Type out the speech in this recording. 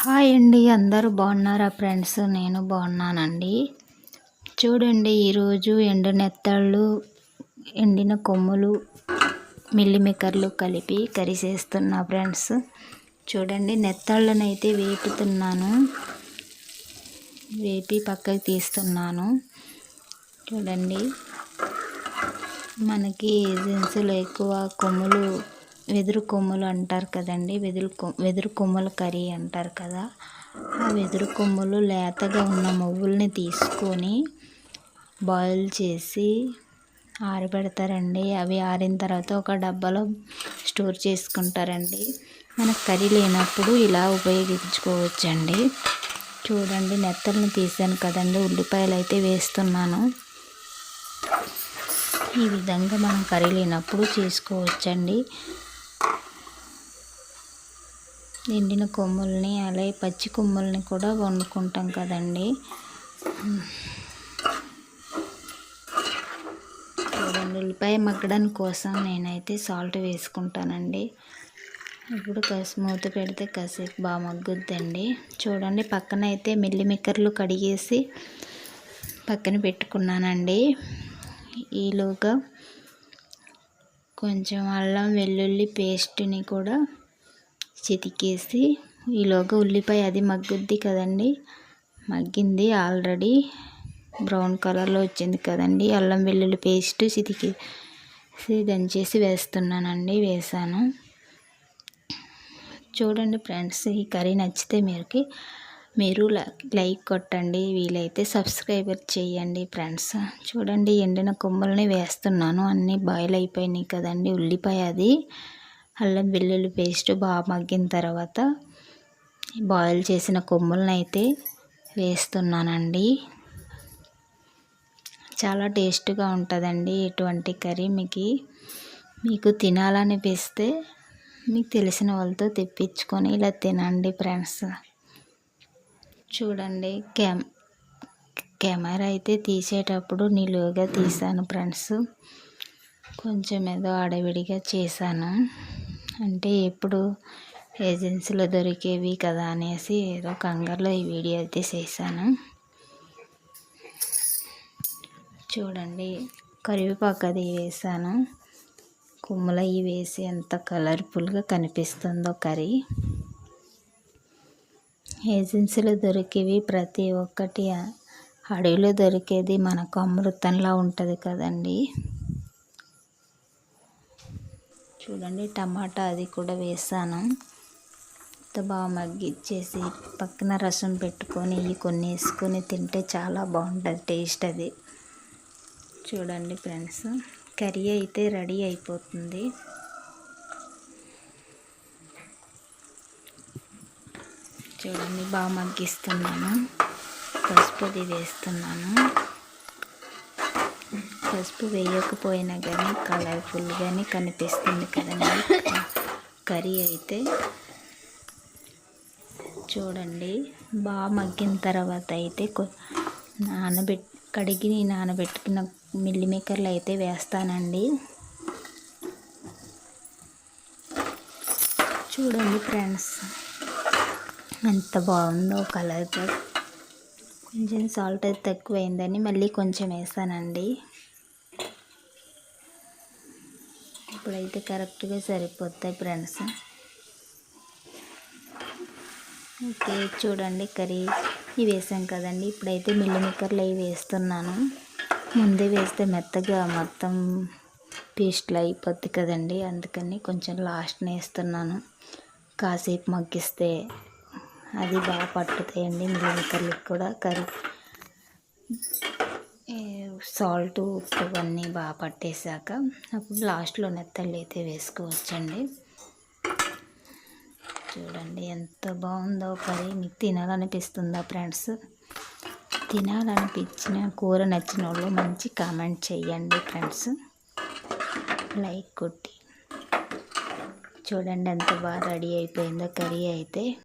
Hi అండి అందరూ బాగున్నారా ఫ్రెండ్స్? నేను బాగున్నానండి. చూడండి ఈరోజు ఎండు నెత్తళ్ళు ఎండిన కొమ్ములు మిల్లిమికర్లు కలిపి కర్రీ చేస్తున్నా ఫ్రెండ్స్. చూడండి నెత్తళ్ళనైతే వేపుతున్నాను. వేపి పక్కకి తీస్తున్నాను. చూడండి మనకి ఏజెన్సీలో ఎక్కువ కొమ్ములు వెదురు కొమ్ములు అంటారు కదండి. వెదురు వెదురు కొమ్మల కర్రీ అంటారు కదా. ఆ వెదురు కొమ్ములు లేతగా ఉన్న మువ్వుల్ని తీసుకొని బాయిల్ చేసి ఆరబెడతారండి. అవి ఆరిన తర్వాత ఒక డబ్బాలో స్టోర్ చేసుకుంటారండి. మనకు కర్రీ లేనప్పుడు ఇలా ఉపయోగించుకోవచ్చండి. చూడండి నెత్తలను తీసాను కదండి. ఉల్లిపాయలు అయితే వేస్తున్నాను. ఈ విధంగా మనం కర్రీ లేనప్పుడు చేసుకోవచ్చండి. ఎండిన కొమ్ముల్ని అలాగే పచ్చి కొమ్ముల్ని కూడా వండుకుంటాం కదండి. ఉల్లిపాయ మగ్గడానికి కోసం నేనైతే సాల్ట్ వేసుకుంటానండి. ఇప్పుడు కసి మూత పెడితే కాసేపు బాగా మగ్గుద్దండి. చూడండి పక్కన అయితే మిల్లిమిక్కర్లు కడిగేసి పక్కన పెట్టుకున్నానండి. ఈలోగా కొంచెం అల్లం వెల్లుల్లి పేస్ట్ని కూడా చితికేసి ఈలోగా ఉల్లిపాయ అది మగ్గుద్ది కదండి. మగ్గింది ఆల్రెడీ. బ్రౌన్ కలర్లో వచ్చింది కదండి. అల్లం వెల్లుల్లి పేస్ట్ చితికేసి దంచేసి వేస్తున్నానండి. వేసాను. చూడండి ఫ్రెండ్స్ ఈ కర్రీ నచ్చితే మీరుకి మీరు లైక్ కొట్టండి. వీలైతే సబ్స్క్రైబర్ చేయండి ఫ్రెండ్స్. చూడండి ఎండిన కొమ్మల్ని వేస్తున్నాను. అన్నీ బాయిల్ అయిపోయినాయి కదండి. ఉల్లిపాయ అది. అల్లం వెల్లుల్లి పేస్ట్ బాగా మగ్గిన తర్వాత బాయిల్ చేసిన కొమ్ములను అయితే వేస్తున్నానండి. చాలా టేస్ట్గా ఉంటుందండి ఎటువంటి కర్రీ మీకు. మీకు తినాలనిపిస్తే మీకు తెలిసిన వాళ్ళతో తెప్పించుకొని ఇలా తినండి ఫ్రెండ్స్. చూడండి కెమ్ కెమెరా అయితే తీసేటప్పుడు నిలువుగా తీసాను ఫ్రెండ్స్. కొంచెం ఏదో అడవిడిగా చేశాను. అంటే ఎప్పుడు ఏజెన్సీలో దొరికేవి కదా అనేసి ఏదో కంగారులో ఈ వీడియో అయితే చేశాను. చూడండి కరివేపాకు అది వేసాను. కొమ్మలు వేసి ఎంత కలర్ఫుల్గా కనిపిస్తుందో కర్రీ. ఏజెన్సీలో దొరికేవి ప్రతి ఒక్కటి అడవిలో దొరికేది మనకు అమృతంలా ఉంటుంది కదండీ. చూడండి టమాటా అది కూడా వేసాను. అంత బాగా మగ్గిచ్చేసి పక్కన రసం పెట్టుకొని ఇవి కొన్ని వేసుకొని తింటే చాలా బాగుంటుంది టేస్ట్ అది. చూడండి ఫ్రెండ్స్ కర్రీ అయితే రెడీ అయిపోతుంది. చూడండి బాగా మగ్గిస్తున్నాను. పసుపు వేస్తున్నాను. పసుపు వేయకపోయినా కానీ కలర్ఫుల్గానే కనిపిస్తుంది కదండి కర్రీ అయితే చూడండి బాగా మగ్గిన తర్వాత అయితే నానబెట్ కడిగి నానబెట్టుకున్న మిల్లి మేకర్లు అయితే వేస్తానండి. చూడండి ఫ్రెండ్స్ ఎంత బాగుందో కలర్తో. కొంచెం సాల్ట్ అయితే తక్కువైందని మళ్ళీ కొంచెం వేసానండి ఇప్పుడైతే కరెక్ట్గా సరిపోతాయి ఫ్రెండ్స్. ఓకే చూడండి కర్రీ ఇవి వేసాం కదండి. ఇప్పుడైతే మిల్లిమిక్కర్లు అవి వేస్తున్నాను. ముందే వేస్తే మెత్తగా మొత్తం పేస్ట్లు అయిపోద్ది కదండి. అందుకని కొంచెం లాస్ట్ని వేస్తున్నాను. కాసేపు మగ్గిస్తే అది బాగా పట్టుతాయండి మిల్లిమిక్కర్లకు కూడా. కర్రీ సాల్ట్ ఉప్పు ఇవన్నీ బాగా పట్టేశాక అప్పుడు లాస్ట్లో నెత్తళ్ళు అయితే వేసుకోవచ్చండి. చూడండి ఎంత బాగుందో కర్రీ. మీకు తినాలనిపిస్తుందా ఫ్రెండ్స్? తినాలనిపించిన కూర నచ్చిన వాళ్ళు మంచి కామెంట్ చేయండి ఫ్రెండ్స్. లైక్ కొట్టి. చూడండి ఎంత బాగా రెడీ అయిపోయిందో కర్రీ అయితే.